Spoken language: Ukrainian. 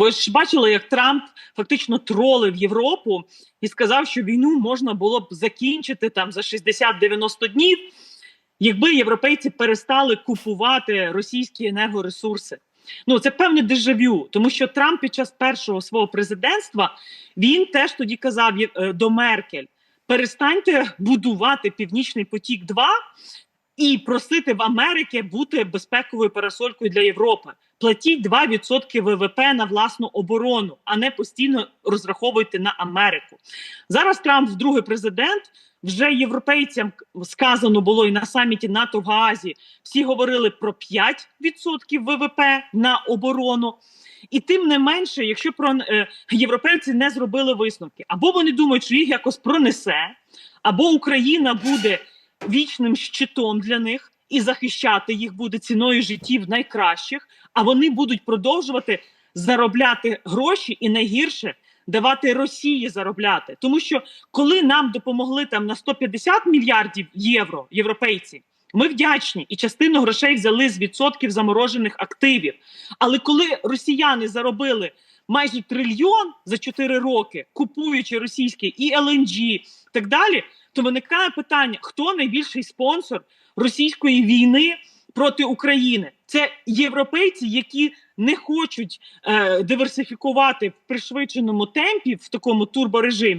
Ви ж бачили, як Трамп фактично тролив Європу і сказав, що війну можна було б закінчити там за 60-90 днів, якби європейці перестали купувати російські енергоресурси. Ну це певне дежавю, тому що Трамп під час першого свого президентства він теж тоді казав е, до Меркель: перестаньте будувати Північний потік 2 і просити в Америки бути безпековою парасолькою для Європи. Платіть 2% ВВП на власну оборону, а не постійно розраховуйте на Америку. Зараз Трамп, другий президент, вже європейцям сказано було і на саміті НАТО в Гаазі. Всі говорили про 5% ВВП на оборону. І тим не менше, якщо про е, європейці не зробили висновки, або вони думають, що їх якось пронесе, або Україна буде вічним щитом для них і захищати їх буде ціною життів найкращих, а вони будуть продовжувати заробляти гроші і найгірше давати Росії заробляти. Тому що коли нам допомогли там на 150 мільярдів євро європейці. Ми вдячні і частину грошей взяли з відсотків заморожених активів. Але коли росіяни заробили майже трильйон за 4 роки, купуючи російське і ЛНГ, і так далі, то виникає питання: хто найбільший спонсор російської війни проти України? Це європейці, які не хочуть е, диверсифікувати в пришвидшеному темпі в такому турборежимі.